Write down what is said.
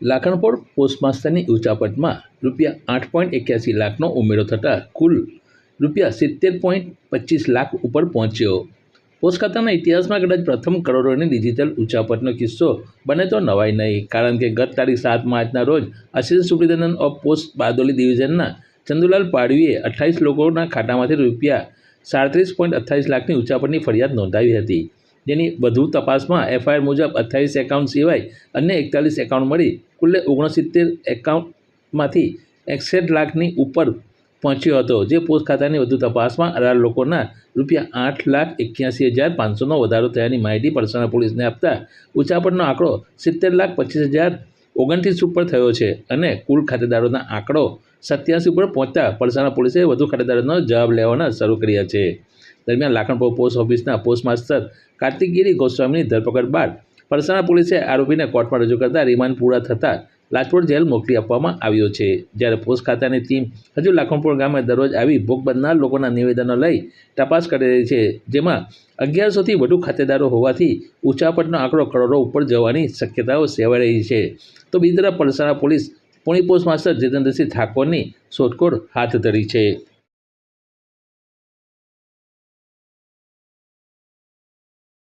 Lakhanpor post માસ્ટરની ઉચાપટમાં રૂપિયા આઠ point એક્યાસી લાખનો ઉમેરો થતાં કુલ રૂપિયા સિત્તેર પોઈન્ટ પચીસ લાખ ઉપર પહોંચ્યો. પોસ્ટ ખાતાના ઇતિહાસમાં કદાચ પ્રથમ કરોડોની ડિજિટલ ઉચાપટનો કિસ્સો બને તો નવાઈ નહીં, કારણ કે ગત તારીખ સાત માર્ચના રોજ assistant superintendent of post Bardoli ડિવિઝનના Chandulal પાડવીએ અઠ્ઠાવીસ લોકોના ખાતામાંથી રૂપિયા સાડત્રીસ પોઈન્ટ અઠ્ઠાવીસ લાખની ઉચાપટની ફરિયાદ નોંધાવી હતી. જેની વધુ તપાસમાં એફઆઈઆર મુજબ અઠ્ઠાવીસ એકાઉન્ટ સિવાય અન્ય એકતાલીસ એકાઉન્ટ મળી કુલ્લે ઓગણસિત્તેર એકાઉન્ટમાંથી એકસઠ લાખની ઉપર પહોંચ્યો હતો, જે પોસ્ટ ખાતાની વધુ તપાસમાં અઢાર લોકોના રૂપિયા આઠ લાખ એક્યાસી હજાર પાંચસોનો વધારો થયાની માહિતી પરસાણા પોલીસને આપતા ઉચાપટનો આંકડો સિત્તેર લાખ પચીસ હજાર ઓગણત્રીસ ઉપર થયો છે અને કુલ ખાતેદારોના આંકડો સત્યાસી ઉપર પહોંચતા પલસાણા પોલીસે વધુ ખાતેદારોનો જવાબ લેવાના શરૂ કર્યા છે. દરમિયાન લાખણપુર પોસ્ટ ઓફિસના પોસ્ટ માસ્ટર કાર્તિકગીરી ગોસ્વામીની ધરપકડ બાદ પલસાણા પોલીસે આરોપીને કોર્ટમાં રજૂ કરતા રિમાન્ડ પૂરા થતાં લાજપોર જેલ મોકલી આપવામાં આવ્યો છે. જ્યારે પોસ્ટ ખાતાની ટીમ હજુ લાખણપુર ગામે દરરોજ આવી ભોગ બનનાર લોકોના નિવેદનો લઈ તપાસ કરી રહી છે, જેમાં અગિયારસોથી વધુ ખાતેદારો હોવાથી ઉચાપટનો આંકડો કરોડો ઉપર જવાની શક્યતાઓ સેવાઈ રહી છે. તો બીજી તરફ Palsana police, Pune post master Jitendrasinh ઠાકોરની શોધખોળ હાથ ધરી છે.